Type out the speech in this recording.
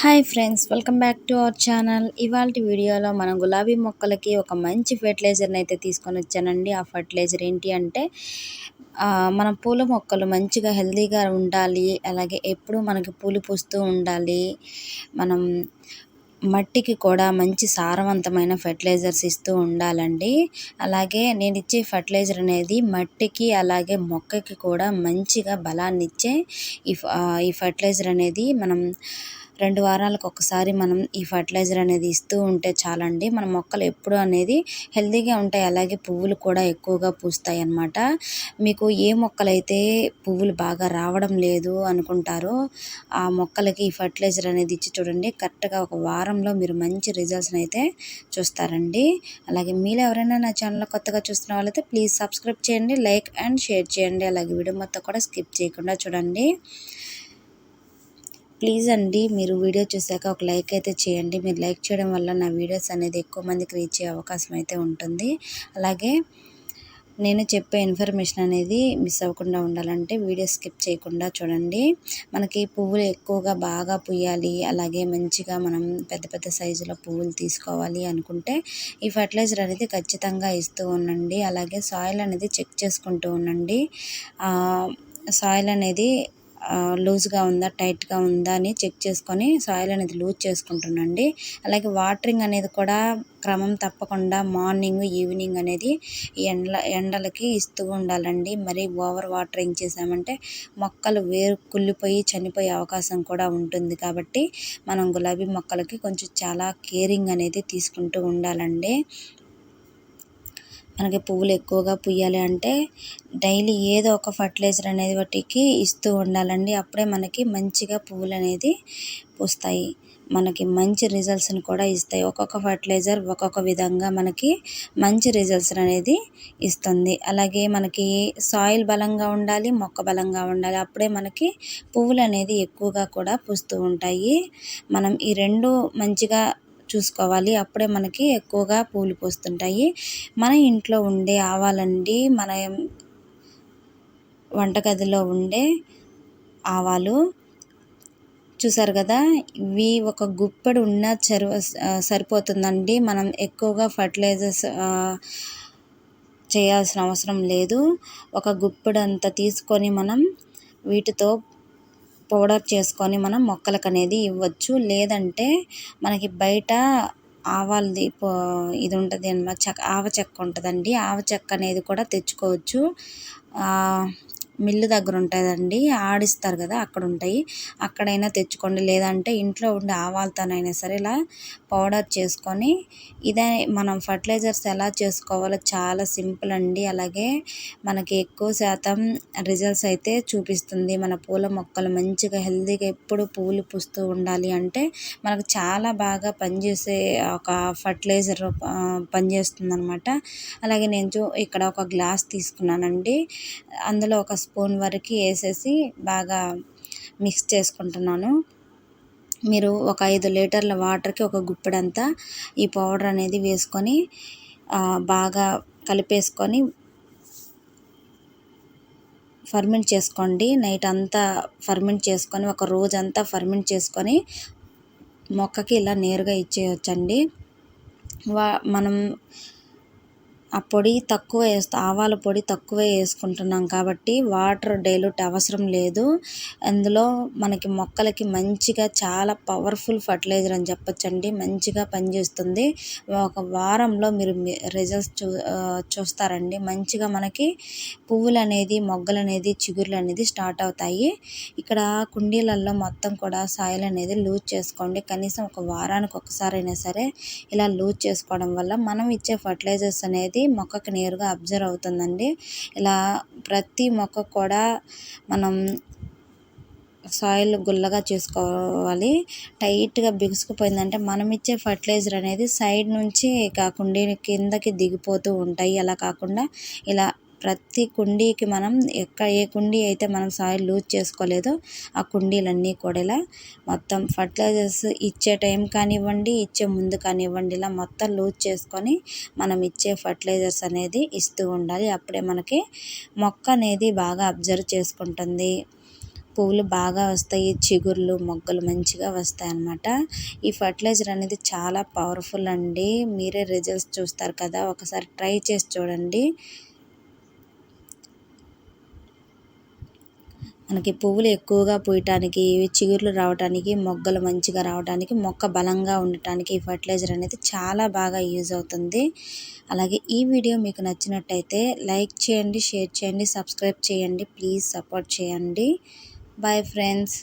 Hi friends welcome back to our channel. ఇవాళ వీడియోలో మనం గులాబీ మొక్కలకి ఒక మంచి ఫెర్టిలైజర్ని అయితే తీసుకొని వచ్చానండి. ఆ ఫర్టిలైజర్ ఏంటి అంటే మన పూల మొక్కలు మంచిగా హెల్తీగా ఉండాలి అలాగే ఎప్పుడు మనకి పూలు పూస్తూ ఉండాలి. మనం మట్టికి కూడా మంచి సారవంతమైన ఫెర్టిలైజర్స్ ఇస్తూ ఉండాలండి. అలాగే నేను ఇచ్చే ఫర్టిలైజర్ అనేది మట్టికి అలాగే మొక్కకి కూడా మంచిగా బలాన్ని ఇచ్చే ఈ ఈ ఫర్టిలైజర్ అనేది మనం రెండు వారాలకు ఒకసారి మనం ఈ ఫర్టిలైజర్ అనేది ఇస్తూ ఉంటే చాలండి. మన మొక్కలు ఎప్పుడు అనేది హెల్తీగా ఉంటాయి. అలాగే పువ్వులు కూడా ఎక్కువగా పూస్తాయి అన్నమాట మీకు ఏ మొక్కలైతే పువ్వులు బాగా రావడం లేదు అనుకుంటారో ఆ మొక్కలకి ఈ ఫర్టిలైజర్ అనేది ఇచ్చి చూడండి. కరెక్ట్గా ఒక వారంలో మీరు మంచి రిజల్ట్స్ని అయితే చూస్తారండి. అలాగే మీరు ఎవరైనా నా ఛానల్ కొత్తగా చూస్తున్న వాళ్ళైతే ప్లీజ్ సబ్స్క్రైబ్ చేయండి లైక్ అండ్ షేర్ చేయండి. అలాగే వీడియో మొత్తం కూడా స్కిప్ చేయకుండా చూడండి. ప్లీజ్ అండి మీరు వీడియో చూసాక ఒక లైక్ అయితే చేయండి. మీరు లైక్ చేయడం వల్ల నా వీడియోస్ అనేది ఎక్కువ మందికి రీచ్ అయ్యే అవకాశం అయితే ఉంటుంది. అలాగే నేను చెప్పే ఇన్ఫర్మేషన్ అనేది మిస్ అవ్వకుండా ఉండాలంటే వీడియో స్కిప్ చేయకుండా చూడండి. మనకి పువ్వులు ఎక్కువగా బాగా పుయ్యాలి అలాగే మంచిగా మనం పెద్ద పెద్ద సైజులో పువ్వులు తీసుకోవాలి అనుకుంటే ఈ ఫర్టిలైజర్ అనేది ఖచ్చితంగా ఇస్తూ ఉండండి. అలాగే సాయిల్ అనేది చెక్ చేసుకుంటూ ఉండండి. సాయిల్ అనేది లూజ్గా ఉందా టైట్గా ఉందా అని చెక్ చేసుకొని సాయిల్ అనేది లూజ్ చేసుకుంటున్నాండి అలాగే వాటరింగ్ అనేది కూడా క్రమం తప్పకుండా మార్నింగ్ ఈవినింగ్ అనేది ఎండల ఎండలకి ఇస్తూ ఉండాలండి. మరి ఓవర్ వాటరింగ్ చేసామంటే మొక్కలు వేరు కుళ్ళిపోయి చనిపోయే అవకాశం కూడా ఉంటుంది కాబట్టి మనం గులాబీ మొక్కలకి కొంచెం చాలా కేరింగ్ అనేది తీసుకుంటూ ఉండాలండి. మనకి పువ్వులు ఎక్కువగా పుయ్యాలి అంటే డైలీ ఏదో ఒక ఫర్టిలైజర్ అనేది వాటికి ఇస్తూ ఉండాలండి. అప్పుడే మనకి మంచిగా పువ్వులు అనేది పూస్తాయి. మనకి మంచి రిజల్ట్స్ని కూడా ఇస్తాయి. ఒక్కొక్క ఫర్టిలైజర్ ఒక్కొక్క విధంగా మనకి మంచి రిజల్ట్స్ అనేది ఇస్తుంది. అలాగే మనకి సాయిల్ బలంగా ఉండాలి మొక్క బలంగా ఉండాలి. అప్పుడే మనకి పువ్వులు అనేది ఎక్కువగా కూడా పూస్తూ ఉంటాయి. మనం ఈ రెండు మంచిగా చూసుకోవాలి. అప్పుడే మనకి ఎక్కువగా పూలు పూస్తుంటాయి. మన ఇంట్లో ఉండే ఆవాలండి మన వంటగదిలో ఉండే ఆవాలు. చూసారు కదా ఇవి ఒక గుప్పెడు ఉన్న చెరువు సరిపోతుందండి. మనం ఎక్కువగా ఫర్టిలైజర్స్ చేయాల్సిన అవసరం లేదు. ఒక గుప్పెడు అంత తీసుకొని మనం వీటితో పౌడర్ చేసుకొని మనం మొక్కలకు అనేది ఇవ్వచ్చు. లేదంటే మనకి బయట ఆవాలది ఇది ఉంటుంది అన్నమాట చెక్క ఆవ చెక్క ఉంటుందండి ఆవ చెక్క అనేది కూడా తెచ్చుకోవచ్చు. మిల్లు దగ్గర ఉంటుందండి ఆడిస్తారు కదా అక్కడ ఉంటాయి అక్కడైనా తెచ్చుకోండి. లేదంటే ఇంట్లో ఉండే ఆవాలతోనైనా సరే ఇలా పౌడర్ చేసుకొని ఇదే మనం ఫర్టిలైజర్స్ ఎలా చేసుకోవాలో చాలా సింపుల్ అండి. అలాగే మనకి ఎక్కువ శాతం రిజల్ట్స్ అయితే చూపిస్తుంది. మన పూల మొక్కలు మంచిగా హెల్తీగా ఎప్పుడు పూలు పూస్తూ ఉండాలి అంటే మనకు చాలా బాగా పనిచేసే ఒక ఫర్టిలైజర్ పనిచేస్తుంది అనమాట అలాగే నేను ఇక్కడ ఒక గ్లాస్ తీసుకున్నానండి. అందులో ఒక స్పూన్ వరకు వేసేసి బాగా మిక్స్ చేసుకుంటున్నాను. మీరు ఒక ఐదు లీటర్ల వాటర్కి ఒక గుప్పెడంతా ఈ పౌడర్ అనేది వేసుకొని బాగా కలిపేసుకొని ఫర్మెంట్ చేసుకోండి. నైట్ అంతా ఫర్మెంట్ చేసుకొని ఒక రోజంతా ఫర్మెంట్ చేసుకొని మొక్కకి ఇలా నేరుగా ఇచ్చేయచ్చండి. వా మనం ఆ పొడి తక్కువ వేస్తా ఆవాల పొడి తక్కువ వేసుకుంటున్నాం కాబట్టి వాటర్ డైల్యూట్ అవసరం లేదు. అందులో మనకి మొక్కలకి మంచిగా చాలా పవర్ఫుల్ ఫర్టిలైజర్ అని చెప్పొచ్చండి. మంచిగా పనిచేస్తుంది. ఒక వారంలో మీరు రిజల్ట్స్ చూ చూస్తారండి. మంచిగా మనకి పువ్వులు అనేది మొగ్గలు అనేది చిగురులు అనేది స్టార్ట్ అవుతాయి. ఇక్కడ కుండీలలో మొత్తం కూడా సాయిల్ అనేది లూజ్ చేసుకోండి. కనీసం ఒక వారానికి ఒకసారైనా సరే ఇలా లూజ్ చేసుకోవడం వల్ల మనం ఇచ్చే ఫర్టిలైజర్స్ అనేది అనేది మొక్కకి నేరుగా అబ్జర్వ్ అవుతుందండి. ఇలా ప్రతి మొక్క కూడా మనం సాయిల్ గుల్లగా చేసుకోవాలి. టైట్గా బిగుసుకుపోయిందంటే మనం ఇచ్చే ఫర్టిలైజర్ అనేది సైడ్ నుంచి కాకుండా కిందకి దిగిపోతూ ఉంటాయి. అలా కాకుండా ఇలా ప్రతి కుండీకి మనం ఎక్కడ ఏ కుండీ అయితే మనం సాయిల్ లూజ్ చేసుకోలేదో ఆ కుండీలన్నీ కూడా ఇలా మొత్తం ఫర్టిలైజర్స్ ఇచ్చే టైం కానివ్వండి ఇచ్చే ముందు కానివ్వండి ఇలా మొత్తం లూజ్ చేసుకొని మనం ఇచ్చే ఫర్టిలైజర్స్ అనేది ఇస్తూ ఉండాలి. అప్పుడే మనకి మొక్క అనేది బాగా అబ్జర్వ్ చేసుకుంటుంది. పువ్వులు బాగా వస్తాయి చిగుర్లు మొగ్గలు మంచిగా వస్తాయి అన్నమాట. ఈ ఫర్టిలైజర్ అనేది చాలా పవర్ఫుల్ అండి. మీరే రిజల్ట్స్ చూస్తారు కదా ఒకసారి ట్రై చేసి చూడండి. మనకి పువ్వులు ఎక్కువగా పూయటానికి చిగుర్లు రావటానికి మొగ్గలు మంచిగా రావటానికి మొక్క బలంగా ఉండటానికి ఈ ఫర్టిలైజర్ అనేది చాలా బాగా యూజ్ అవుతుంది. అలాగే ఈ వీడియో మీకు నచ్చినట్టయితే లైక్ చేయండి షేర్ చేయండి సబ్స్క్రైబ్ చేయండి ప్లీజ్ సపోర్ట్ చేయండి. Bye friends.